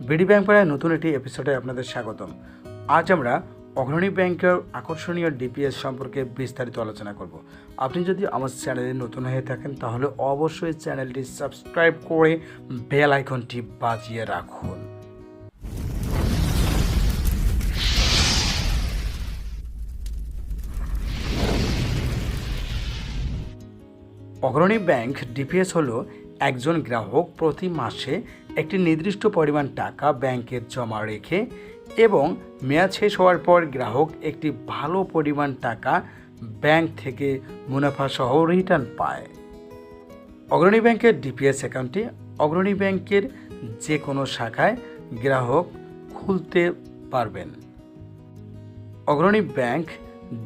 BD bank পাড়ায় নতুন একটি এপিসোডে আপনাদের স্বাগতম। আজ আমরা অগ্রণী ব্যাংকের আকর্ষণীয় ডিপিএস সম্পর্কে বিস্তারিত আলোচনা করব। আপনি যদি আমার চ্যানেলে নতুন হয়ে থাকেন, তাহলে অবশ্যই চ্যানেলটি সাবস্ক্রাইব করে বেল আইকনটি বাজিয়ে রাখুন। অগ্রণী ব্যাংক ডিপিএস হলো একজন গ্রাহক প্রতি মাসে একটি নির্দিষ্ট পরিমাণ টাকা ব্যাংকে জমা রেখে এবং মেয়াদ শেষ হওয়ার পর গ্রাহক একটি ভালো পরিমাণ টাকা ব্যাংক থেকে মুনাফা সহ রিটার্ন পায়। অগ্রণী ব্যাংকের ডিপিএস অ্যাকাউন্টটি অগ্রণী ব্যাংকের যে কোনো শাখায় গ্রাহক খুলতে পারবেন। অগ্রণী ব্যাংক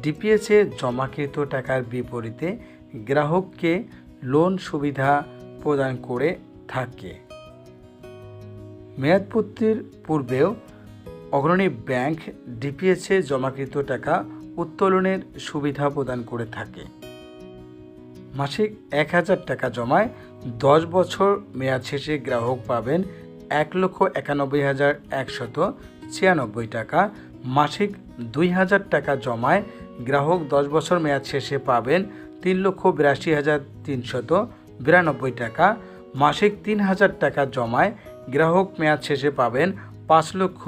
ডিপিএসে জমাকৃত টাকার বিপরীতে গ্রাহককে লোন সুবিধা প্রদান করে থাকে। মেয়াদপূর্তির পূর্বেও অগ্রণী ব্যাংক ডিপিএসে জমাকৃত টাকা উত্তোলনের সুবিধা প্রদান করে থাকে। মাসিক এক হাজার টাকা জমায় দশ বছর মেয়াদ শেষে গ্রাহক পাবেন এক লক্ষ একানব্বই হাজার একশত ছিয়ানব্বই টাকা। মাসিক দুই হাজার টাকা জমায় গ্রাহক দশ বছর মেয়াদ শেষে পাবেন তিন লক্ষ বিরাশি হাজার তিনশত বিরানব্বই টাকা, মাসিক তিন হাজার টাকা জমায়, গ্রাহক মেয়াদ শেষে পাবেন পাঁচ লক্ষ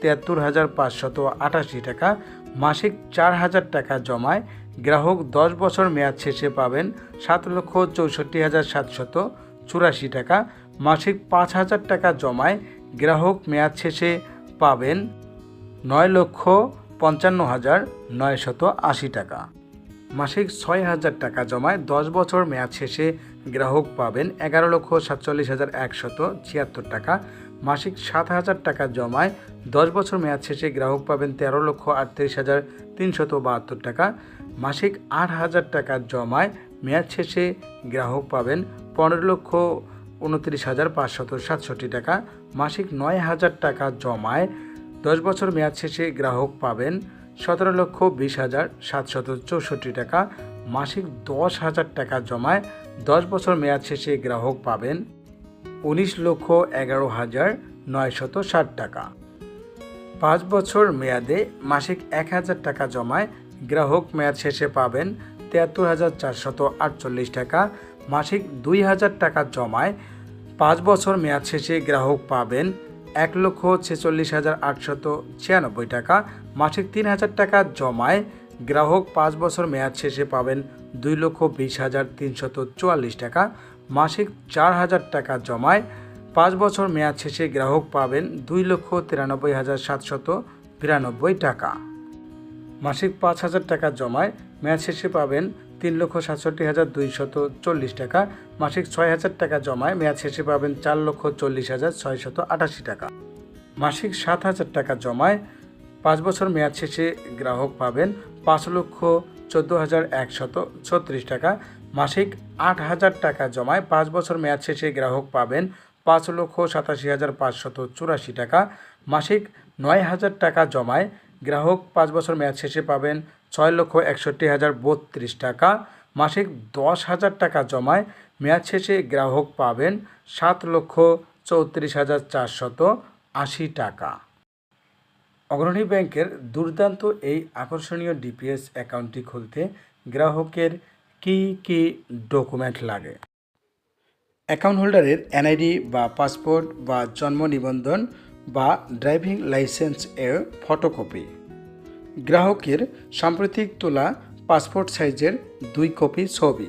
তিয়াত্তর হাজার পাঁচশত আটাশি টাকা, মাসিক চার হাজার টাকা জমায়, গ্রাহক দশ বছর মেয়াদ শেষে পাবেন সাত লক্ষ চৌষট্টি হাজার সাতশত চুরাশি টাকা, মাসিক পাঁচ হাজার টাকা জমায়, গ্রাহক মেয়াদ শেষে পাবেন নয় লক্ষ পঞ্চান্ন হাজার নয়শত আশি টাকা। মাসিক ছয় হাজার টাকা জমায় দশ বছর মেয়াদ শেষে গ্রাহক পাবেন এগারো লক্ষ সাতচল্লিশ হাজার একশত ছিয়াত্তর টাকা। মাসিক সাত হাজার টাকা জমায়। দশ বছর মেয়াদ শেষে গ্রাহক পাবেন তেরো লক্ষ আটত্রিশ হাজার তিনশত বাহাত্তর টাকা। মাসিক আট হাজার টাকা জমায়। মেয়াদ শেষে গ্রাহক পাবেন পনেরো লক্ষ উনত্রিশ হাজার পাঁচশত সাতষট্টি টাকা। মাসিক নয় হাজার টাকা জমায়। দশ বছর মেয়াদ শেষে গ্রাহক পাবেন সতেরো লক্ষ বিশ হাজার সাতশত চৌষট্টি টাকা। মাসিক দশ হাজার টাকা জমায়। দশ বছর মেয়াদ শেষে গ্রাহক পাবেন উনিশ লক্ষ এগারো হাজার নয়শত ষাট টাকা। পাঁচ বছর মেয়াদে মাসিক এক হাজার টাকা জমায় গ্রাহক মেয়াদ শেষে পাবেন তিয়াত্তর হাজার চারশত আটচল্লিশ টাকা। মাসিক দুই হাজার টাকা জমায় পাঁচ বছর মেয়াদ শেষে গ্রাহক পাবেন এক লক্ষ ছেচল্লিশ হাজার আটশত ছিয়ানব্বই টাকা। মাসিক তিন হাজার টাকা জমায় গ্রাহক পাঁচ বছর মেয়াদ শেষে পাবেন দুই লক্ষ বিশ হাজার তিনশত চুয়াল্লিশ টাকা। মাসিক চার হাজার টাকা জমায়। পাঁচ বছর মেয়াদ শেষে গ্রাহক পাবেন দুই লক্ষ তিরানব্বই হাজার সাতশত বিরানব্বই টাকা। মাসিক পাঁচ হাজার টাকা জমায়। মেয়াদ শেষে পাবেন তিন লক্ষ সাতষট্টি হাজার দুইশত চল্লিশ টাকা। মাসিক ছয় হাজার টাকা জমায়। মেয়াদ শেষে পাবেন চার লক্ষ চল্লিশ হাজার ছয়শত আটাশি টাকা। মাসিক সাত হাজার টাকা জমায়। পাঁচ বছর মেয়াদ শেষে গ্রাহক পাবেন পাঁচ লক্ষ চোদ্দ হাজার একশত ছত্রিশ টাকা। মাসিক আট হাজার টাকা জমায় পাঁচ বছর মেয়াদ শেষে গ্রাহক পাবেন পাঁচ লক্ষ সাতাশি হাজার পাঁচশত চুরাশি টাকা। মাসিক নয় হাজার টাকা জমায় গ্রাহক পাঁচ বছর মেয়াদ শেষে পাবেন ছয় লক্ষ একষট্টি হাজার বত্রিশ টাকা। মাসিক দশ হাজার টাকা জমায় মেয়াদ শেষে গ্রাহক পাবেন সাত লক্ষ চৌত্রিশ হাজার চারশত আশি টাকা। অগ্রণী ব্যাংকের দুর্দান্ত এই আকর্ষণীয় ডিপিএস অ্যাকাউন্টটি খুলতে গ্রাহকের কী কী ডকুমেন্ট লাগে? অ্যাকাউন্ট হোল্ডারের এনআইডি বা পাসপোর্ট বা জন্ম নিবন্ধন বা ড্রাইভিং লাইসেন্স এর ফটোকপি। গ্রাহকের সাম্প্রতিক তোলা পাসপোর্ট সাইজের দুই কপি ছবি।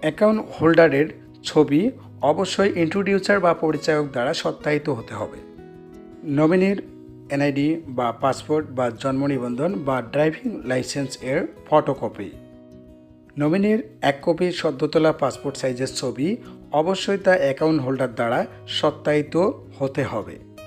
অ্যাকাউন্ট হোল্ডারের ছবি অবশ্যই ইন্ট্রোডিউসার বা পরিচায়ক দ্বারা সত্যায়িত হতে হবে। নমিনির এনআইডি বা পাসপোর্ট বা জন্ম নিবন্ধন বা ড্রাইভিং লাইসেন্স এর ফটোকপি। নমিনির এক কপি সদ্যতলা পাসপোর্ট সাইজের ছবি অবশ্যই তা অ্যাকাউন্ট হোল্ডার দ্বারা সত্যায়িত হতে হবে।